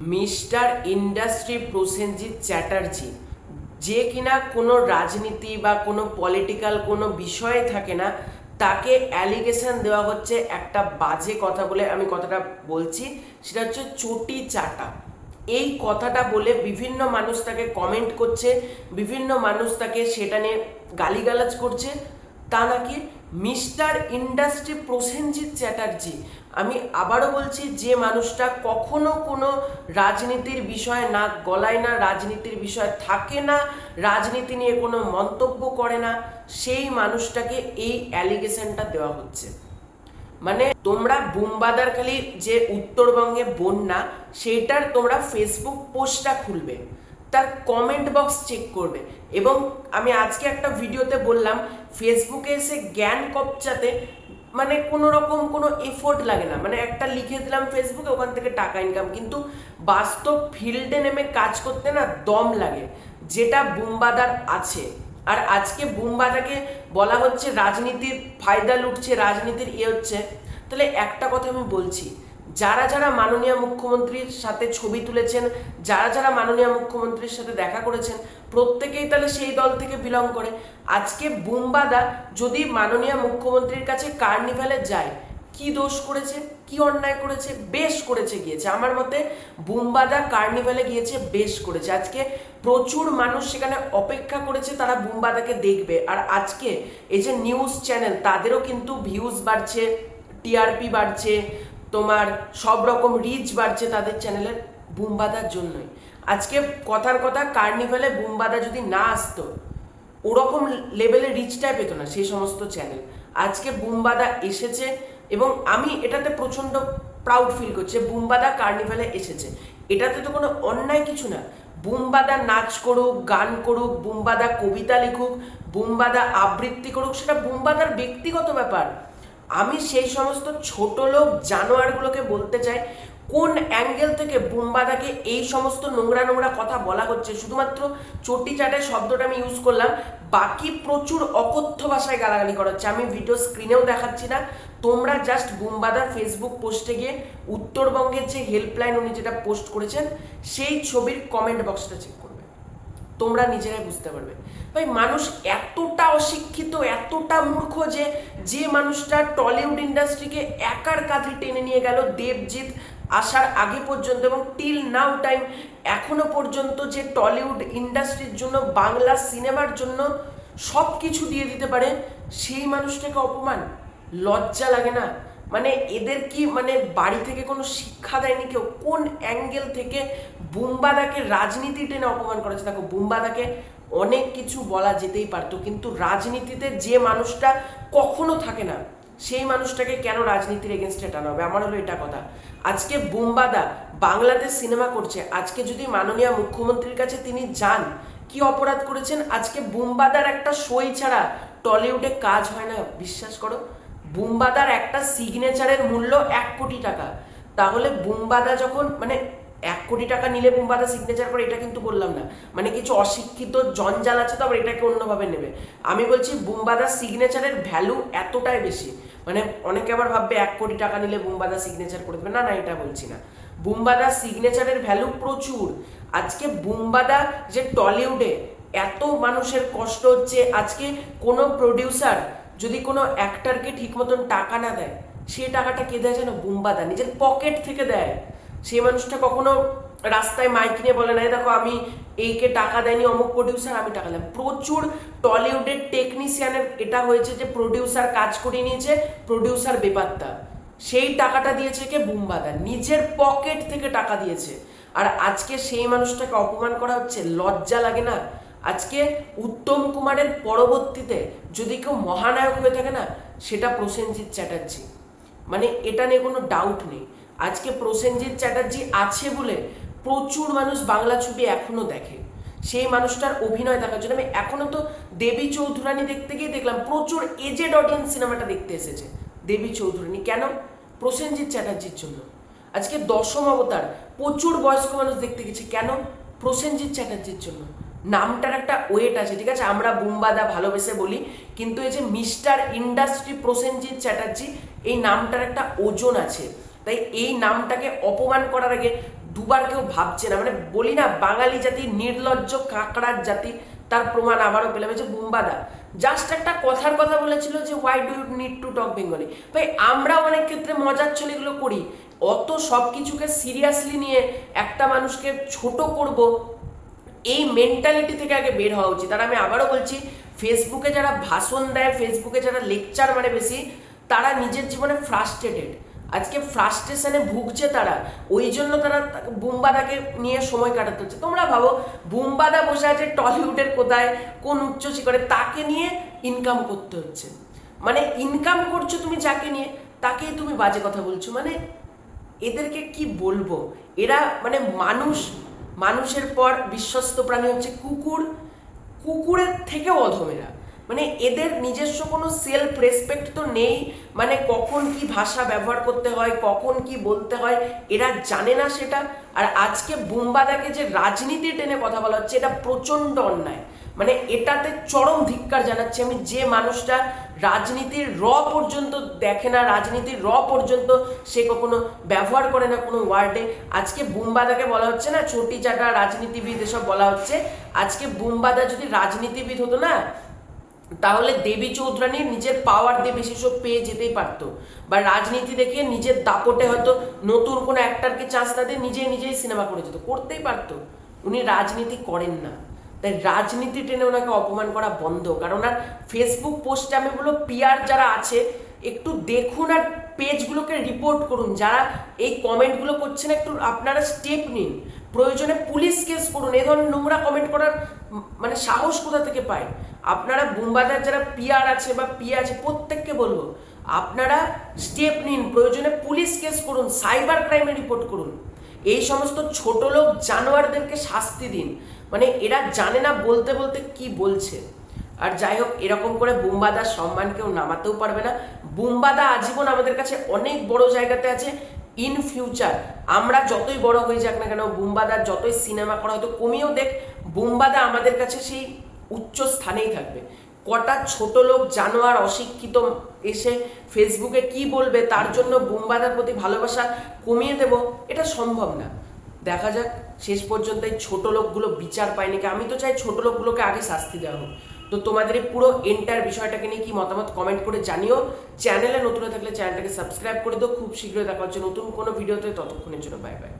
Mister industry Prosenjit Chatterjee, যে কিনা কোনো রাজনীতি বা কোনো পলিটিক্যাল কোনো বিষয়ে থাকে না, তাকে অ্যালিগেশন দেওয়া হচ্ছে একটা বাজে কথা বলে আমি কথাটা বলছি, সেটা হচ্ছে চটি চাটা। এই কথাটা বলে বিভিন্ন মানুষ তাকে কমেন্ট করছে, বিভিন্ন মানুষ তাকে সেটা নিয়ে গালিগালাজ করছে, তা নাকি মিস্টার ইন্ডাস্ট্রি প্রসেনজিৎ চ্যাটার্জি, আমি আবারও বলছি, যে মানুষটা কখনো কোনো রাজনীতির বিষয়ে না গলায় না, রাজনীতির বিষয়ে থাকে না, রাজনীতি নিয়ে কোনো মন্তব্য করে না, সেই মানুষটাকে এই অ্যালিগেশনটা দেওয়া হচ্ছে। মানে তোমরা বুমবাদার খালি যে উত্তরবঙ্গে বন্যা সেইটার তোমরা ফেসবুক পোস্টটা খুলবে। তার কমেন্ট বক্স চেক করবে। এবং আমি আজকে একটা ভিডিওতে বললাম ফেসবুকে এসে জ্ঞান কপচাতে মানে কোনো রকম কোনো এফোর্ট লাগে না। মানে একটা লিখে দিলাম ফেসবুকে ওখান থেকে টাকা ইনকাম কিন্তু বাস্তব ফিল্ডে নেমে কাজ করতে না দম লাগে, যেটা বুমবাদার আছে। আর আজকে বুমবাদাকে বলা হচ্ছে, রাজনীতির ফায়দা লুটছে, রাজনীতির ইয়ে হচ্ছে। তাহলে একটা কথা আমি বলছি যারা যারা মাননীয় মুখ্যমন্ত্রীর সাথে ছবি তুলেছেন, যারা যারা মাননীয় মুখ্যমন্ত্রীর সাথে দেখা করেছেন, প্রত্যেকেই তাহলে সেই দল থেকে বিলং করে। আজকে বুমবাদা যদি মাননীয় মুখ্যমন্ত্রীর কাছে কার্নিভালে যায়, কি দোষ করেছে, কি অন্যায় করেছে, বেশ করেছে গিয়েছে। আমার মতে বুমবাদা কার্নিভালে গিয়েছে, বেশ করেছে। আজকে প্রচুর মানুষ সেখানে অপেক্ষা করেছে, তারা বুমবাদাকে দেখবে। আর আজকে এই যে নিউজ চ্যানেল তাদেরও কিন্তু ভিউজ বাড়ছে টিআরপি বাড়ছে তোমার সব রকম রিচ বাড়ছে তাদের চ্যানেলের বুমবাদার জন্যই। আজকে কথার কথা কার্নিভালে বুমবাদা যদি না আসতো, ওরকম লেভেলে রিচটাই পেতো না সেই সমস্ত চ্যানেল আজকে বুমবাদা এসেছে এবং আমি এটাতে প্রচণ্ড প্রাউড ফিল করছি বুমবাদা কার্নিভালে এসেছে। এটাতে তো কোনো অন্যায় কিছু না। বুমবাদা নাচ করুক, গান করুক, বুমবাদা কবিতা লিখুক, বুমবাদা আবৃত্তি করুক, সেটা বুমবাদার ব্যক্তিগত ব্যাপার। আমি সেই সমস্ত ছোট লোক জানোয়ারগুলোকে বলতে চাই, কোন অ্যাঙ্গেল থেকে বুম্বাদাকে এই সমস্ত নোংরা নোংরা কথা বলা হচ্ছে? শুধুমাত্র চটি চাটের শব্দটা আমি ইউজ করলাম, বাকি প্রচুর অকথ্য ভাষায় গালাগালি করা হচ্ছে। আমি ভিডিও স্ক্রিনেও দেখাচ্ছি না। তোমরা জাস্ট বুম্বাদার ফেসবুক পোস্টে গিয়ে উত্তরবঙ্গের যে হেল্পলাইন উনি যেটা পোস্ট করেছেন, সেই ছবির কমেন্ট বক্সটা চেক করবে তোমরা নিজেরাই বুঝতে পারবে। ভাই, মানুষ এতটা অশিক্ষিত, এতটা মূর্খ যে যে মানুষটা টলিউড ইন্ডাস্ট্রিকে একার কাঁধে টেনে নিয়ে গেল দেবজিৎ আসার আগে পর্যন্ত এবং টিল নাও টাইম এখনও পর্যন্ত যে টলিউড ইন্ডাস্ট্রির জন্য, বাংলা সিনেমার জন্য সব কিছু দিয়ে দিতে পারে, সেই মানুষটাকে অপমান লজ্জা লাগে না? মানে এদের কি মানে বাড়ি থেকে কোনো শিক্ষা দেয়নি কেউ? কোন অ্যাঙ্গেল থেকে বুম্বাদাকে রাজনীতি টেনে অপমান করেছে? দেখো, বুম্বাদাকে অনেক কিছু বলা যেতেই পারতো, কিন্তু রাজনীতিতে যে মানুষটা কখনো থাকে না, সেই মানুষটাকে কেন রাজনীতির এগেনস্টে টানা হবে? আমার হলো এটা কথা। আজকে বুম্বাদা বাংলাদেশ সিনেমা করছে, আজকে যদি মাননীয় মুখ্যমন্ত্রীর কাছে তিনি যান, কি অপরাধ করেছেন? আজকে বুম্বাদার একটা সই ছাড়া টলিউডে কাজ হয় না, বিশ্বাস করো? বুম্বাদার একটা সিগনেচারের মূল্য এক কোটি টাকা। তাহলে বুম্বাদা যখন মানে এক কোটি টাকা নিলে বুম্বাদা সিগনেচার করে, এটা কিন্তু বললাম না। মানে কিছু অশিক্ষিত জঞ্জাল আছে তো আবার এটাকে অন্যভাবে নেবে। আমি বলছি বুম্বাদা সিগনেচারের ভ্যালু এতটাই বেশি। মানে অনেকে আবার ভাববে এক কোটি টাকা নিলে বুম্বাদা সিগনেচার করে দেবে। না না, এটা বলছি না। বুম্বাদা সিগনেচারের ভ্যালু প্রচুর। আজকে বুম্বাদা যে টলিউডে এত মানুষের কষ্ট হচ্ছে, আজকে কোনো প্রডিউসার যদি কোনো অ্যাক্টারকে ঠিক মতন টাকা না দেয়, সে টাকাটা কে দেয় যেন বুম্বাদা নিজের পকেট থেকে দেয়। সেই মানুষটা কখনো রাস্তায় মাইক নিয়ে বলে না "এই দেখো, আমি এইকে টাকা দেয়নি, অমুক প্রডিউসার আমি টাকা দিলাম প্রচুর টলিউডের টেকনিশিয়ানের এটা হয়েছে যে প্রডিউসার কাজ করিয়ে নিয়েছে প্রডিউসার বেপাত্তা। সেই টাকাটা দিয়েছে কে বুম্বাদা নিজের পকেট থেকে টাকা দিয়েছে। আর আজকে সেই মানুষটাকে অপমান করা হচ্ছে, লজ্জা লাগে না? আজকে উত্তম কুমারের পরবর্তীতে যদি কেউ মহানায়ক হয়ে থাকে না, সেটা প্রসেনজিৎ চ্যাটার্জি। মানে এটা নিয়ে কোনো ডাউট নেই। আজকে প্রসেনজিৎ চ্যাটার্জি আছে বলে প্রচুর মানুষ বাংলা ছবি এখনও দেখে। সেই মানুষটার অভিনয় দেখার জন্য আমি এখনও তো দেবী চৌধুরানী দেখতে গিয়ে দেখলাম, প্রচুর এজেড অডিয়েন্স সিনেমাটা দেখতে এসেছে দেবী চৌধুরানী। কেন? প্রসেনজিৎ চ্যাটার্জির জন্য। আজকে দশম অবতার, প্রচুর বয়স্ক মানুষ দেখতে গেছে। কেন? প্রসেনজিৎ চ্যাটার্জির জন্য। নামটার একটা ওয়েট আছে, ঠিক আছে? আমরা বুম্বাদা ভালোবেসে বলি, কিন্তু এই যে মিস্টার ইন্ডাস্ট্রি প্রসেনজিৎ চ্যাটার্জি, এই নামটার একটা ওজন আছে। তাই এই নামটাকে অপমান করার আগে দুবার কেউ ভাবছে না। মানে বলি না, বাঙালি জাতি, নির্লজ্জ কাঁকড়ার জাতি, তার প্রমাণ আবারও পেলাম যে বুম্বাদা। জাস্ট একটা কথার কথা বলেছিল যে why do you need to talk Bengali ভাই, আমরা অনেক ক্ষেত্রে মজার ছলে এগুলো করি। অত সব কিছুকে সিরিয়াসলি নিয়ে একটা মানুষকে ছোট করব এই মেন্টালিটি থেকে আগে বের হওয়া উচিত। আর আমি আবারও বলছি ফেসবুকে যারা ভাষণ দেয় ফেসবুকে যারা লেকচার মানে বেশি, তারা নিজের জীবনে ফ্রাস্ট্রেটেড আজকে ফ্রাস্ট্রেশনে ভুগছে তারা, ওই জন্য তারা বুম্বাদাকে নিয়ে সময় কাটাতে হচ্ছে। তোমরা ভাবো, বুম্বাদা বসে আছে টলিউডের কোথায় কোন উচ্চ শিখরে, তাকে নিয়ে ইনকাম করতে হচ্ছে। মানে ইনকাম করছ তুমি যাকে নিয়ে, তাকেই তুমি বাজে কথা বলছো। মানে এদেরকে কি বলব? এরা মানে মানুষ মানুষের পর বিশ্বস্ত প্রাণী হচ্ছে কুকুর। কুকুরের থেকেও অধমেরা। মানে এদের নিজস্ব কোনো সেলফ রেসপেক্ট তো নেই। মানে কখন কি ভাষা ব্যবহার করতে হয়, কখন কি বলতে হয়, এরা জানে না সেটা। আর আজকে বুম্বাদাকে যে রাজনীতি টেনে কথা বলা হচ্ছে, এটা প্রচণ্ড অন্যায়। মানে এটাতে চরম ধিক্কার জানাচ্ছি আমি, যে মানুষটা রাজনীতির র পর্যন্ত দেখে না, রাজনীতির র পর্যন্ত সে কখনো ব্যবহার করে না কোনো ওয়ার্ডে। আজকে বুম্বাদাকে বলা হচ্ছে না, চটি চাটা রাজনীতিবিদ এসব বলা হচ্ছে। আজকে বুম্বাদা যদি রাজনীতিবিদ হতো না তাহলে দেবী চৌধুরানী নিজের পাওয়ার দিয়ে বেশি সব পেয়ে যেতেই পারতো। বা রাজনীতি দেখে নিজের দাপটে হয়তো নতুন কোনো অ্যাক্টারকে চান্স না দিয়ে নিজেই নিজেই সিনেমা করে যেত। করতেই পারতো। উনি রাজনীতি করেন না। তাই রাজনীতি টেনে ওনাকে অপমান করা বন্ধ। কারণ আর ফেসবুক পোস্টে আমি বলব পিয়ার যারা আছে, একটু দেখুন আর পেজগুলোকে রিপোর্ট করুন। যারা এই কমেন্টগুলো করছেন একটু আপনারা স্টেপ নিন। প্রয়োজনে পুলিশ কেস করুন। এ ধরনের নোংরা কমেন্ট করার মানে সাহস কোথা থেকে পায়? আপনারা বুম্বাদার যারা পিয়ার আছে বা পিয়া আছে, প্রত্যেককে বলব, আপনারা স্টেপ নিন। প্রয়োজনে পুলিশ কেস করুন সাইবার ক্রাইমে রিপোর্ট করুন। এই সমস্ত ছোট লোক জানোয়ারদেরকে শাস্তি দিন। মানে এরা জানে না বলতে বলতে কি বলছে। আর যাই হোক, এরকম করে বুম্বাদার সম্মান কেউ নামাতেও পারবে না। বুম্বাদা আজীবন আমাদের কাছে অনেক বড় জায়গাতে আছে। ইন ফিউচার আমরা যতই বড় হয়ে যাক না কেন, বুম্বাদার যতই সিনেমা করা হয়তো কমিয়েও দেখ, বুম্বাদা আমাদের কাছে সেই উচ্চ স্থানেই থাকবে। কটা ছোট লোক, জানোয়ার, অশিক্ষিত এসে ফেসবুকে কি বলবে, তার জন্য বুম্বাদার প্রতি ভালোবাসা কমিয়ে দেব, এটা সম্ভব না। দেখা যাক, শেষ পর্যন্ত এই ছোট লোকগুলো বিচার পায়নি আমি তো চাই ছোট লোকগুলোকে আগে শাস্তি দেওয়া হোক। তো তোমাদের এই পুরো এন্টার বিষয়টাকে নিয়ে কি মতামত কমেন্ট করে জানিও। চ্যানেলে নতুন থাকলে চ্যানেলটাকে সাবস্ক্রাইব করে দিও। খুব শীঘ্রই দেখা হচ্ছে নতুন কোনো ভিডিওতে ততক্ষণের জন্য বাই বাই